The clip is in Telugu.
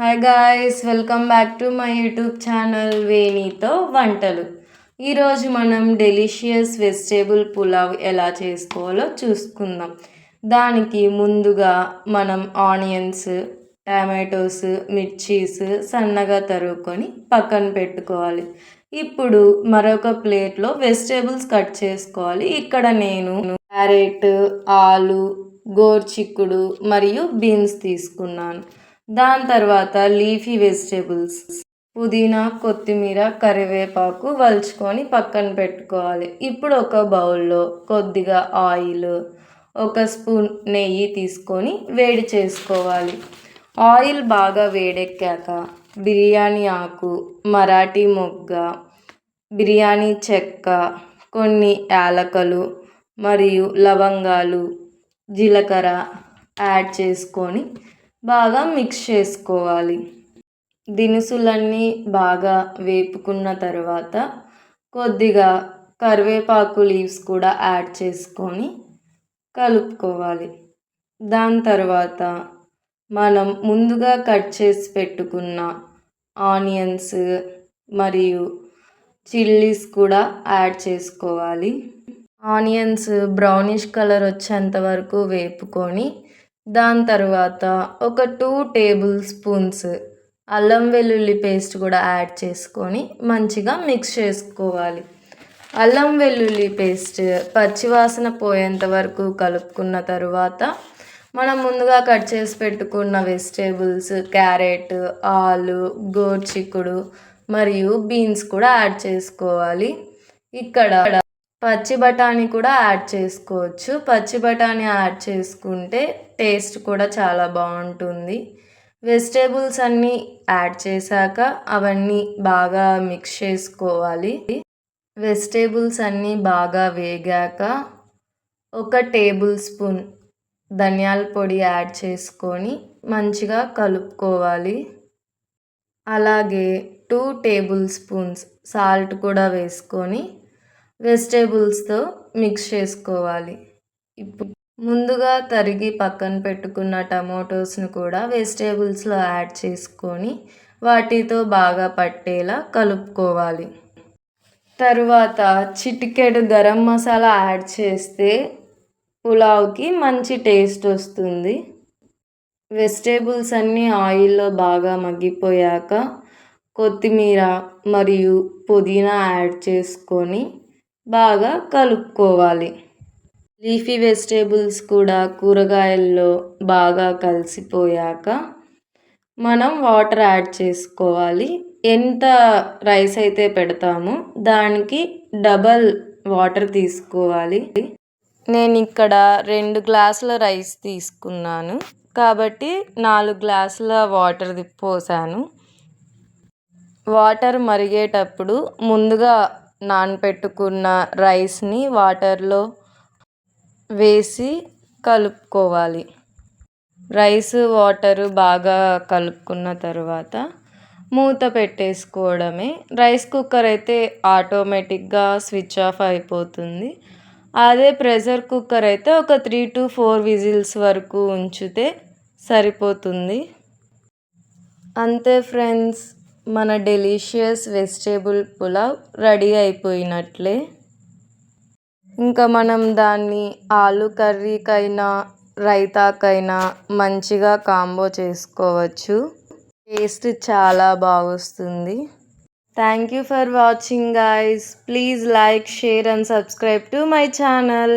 Hi guys welcome back to my YouTube channel వేణితో వంటలు ఈరోజు మనం డెలిషియస్ వెజిటేబుల్ పులావ్ ఎలా చేసుకోవాలో చూసుకుందాం. దానికి ముందుగా మనం ఆనియన్స్ టమాటోస్ మిర్చీస్ సన్నగా తరుక్కొని పక్కన పెట్టుకోవాలి. ఇప్పుడు మరొక ప్లేట్లో వెజిటేబుల్స్ కట్ చేసుకోవాలి. ఇక్కడ నేను క్యారెట్ ఆలు గోర్చిక్కుడు మరియు బీన్స్ తీసుకున్నాను. దాని తర్వాత లీఫీ వెజిటేబుల్స్ పుదీనా కొత్తిమీర కరివేపాకు వలుచుకొని పక్కన పెట్టుకోవాలి. ఇప్పుడు ఒక బౌల్లో కొద్దిగా ఆయిల్ ఒక స్పూన్ నెయ్యి తీసుకొని వేడి చేసుకోవాలి. ఆయిల్ బాగా వేడెక్కాక బిర్యానీ ఆకు మరాఠీ మొగ్గ బిర్యానీ చెక్క కొన్ని యాలకలు మరియు లవంగాలు జీలకర్ర యాడ్ చేసుకొని బాగా మిక్స్ చేసుకోవాలి. దినుసులన్నీ బాగా వేపుకున్న తర్వాత కొద్దిగా కరివేపాకు లీవ్స్ కూడా యాడ్ చేసుకొని కలుపుకోవాలి. దాని తర్వాత మనం ముందుగా కట్ చేసి పెట్టుకున్న ఆనియన్స్ మరియు చిల్లీస్ కూడా యాడ్ చేసుకోవాలి. ఆనియన్స్ బ్రౌనిష్ కలర్ వచ్చేంత వరకు వేపుకొని దాని తర్వాత ఒక టూ టేబుల్ స్పూన్స్ అల్లం వెల్లుల్లి పేస్ట్ కూడా యాడ్ చేసుకొని మంచిగా మిక్స్ చేసుకోవాలి. అల్లం వెల్లుల్లి పేస్ట్ పచ్చివాసన పోయేంత వరకు కలుపుకున్న తర్వాత మనం ముందుగా కట్ చేసి పెట్టుకున్న వెజిటేబుల్స్ క్యారెట్ ఆలు గోర్చిక్కుడు మరియు బీన్స్ కూడా యాడ్ చేసుకోవాలి. ఇక్కడ పచ్చి బఠానీ కూడా యాడ్ చేసుకోవచ్చు. పచ్చి బఠానీ యాడ్ చేసుకుంటే టేస్ట్ కూడా చాలా బాగుంటుంది. వెజిటేబుల్స్ అన్నీ యాడ్ చేశాక అవన్నీ బాగా మిక్స్ చేసుకోవాలి. వెజిటేబుల్స్ అన్నీ బాగా వేగాక ఒక టేబుల్ స్పూన్ ధనియాల పొడి యాడ్ చేసుకొని మంచిగా కలుపుకోవాలి. అలాగే టూ టేబుల్ స్పూన్స్ సాల్ట్ కూడా వేసుకొని వెజిటేబుల్స్తో మిక్స్ చేసుకోవాలి. ఇప్పుడు ముందుగా తరిగి పక్కన పెట్టుకున్న టమోటోస్ను కూడా వెజిటేబుల్స్లో యాడ్ చేసుకొని వాటితో బాగా పట్టేలా కలుపుకోవాలి. తరువాత చిటికెడు గరం మసాలా యాడ్ చేస్తే పులావ్కి మంచి టేస్ట్ వస్తుంది. వెజిటేబుల్స్ అన్నీ ఆయిల్లో బాగా మగ్గిపోయాక కొత్తిమీర మరియు పుదీనా యాడ్ చేసుకొని బాగా కలుపుకోవాలి. లీఫీ వెజిటేబుల్స్ కూడా కూరగాయల్లో బాగా కలిసిపోయాక మనం వాటర్ యాడ్ చేసుకోవాలి. ఎంత రైస్ అయితే పెడతామో దానికి డబల్ వాటర్ తీసుకోవాలి. నేను ఇక్కడ రెండు గ్లాసుల రైస్ తీసుకున్నాను. కాబట్టి నాలుగు గ్లాసుల వాటర్ పోసాను. వాటర్ మరిగేటప్పుడు ముందుగా నానపెట్టుకున్న రైస్ని వాటర్లో వేసి కలుపుకోవాలి. రైస్ వాటర్ బాగా కలుపుకున్న తర్వాత మూత పెట్టేసుకోవడమే. రైస్ కుక్కర్ అయితే ఆటోమేటిక్గా స్విచ్ ఆఫ్ అయిపోతుంది. అదే ప్రెషర్ కుక్కర్ అయితే ఒక త్రీ టు ఫోర్ విజిల్స్ వరకు ఉంచితే సరిపోతుంది. అంతే ఫ్రెండ్స్. మన డెలిషియస్ వెజిటేబుల్ పులావ్ రెడీ అయిపోయినట్లే. ఇంకా మనం దాన్ని ఆలు కర్రీకైనా రైతాకైనా మంచిగా కాంబో చేసుకోవచ్చు. టేస్ట్ చాలా బాగొస్తుంది. Thank you for watching guys please like share and subscribe to my channel.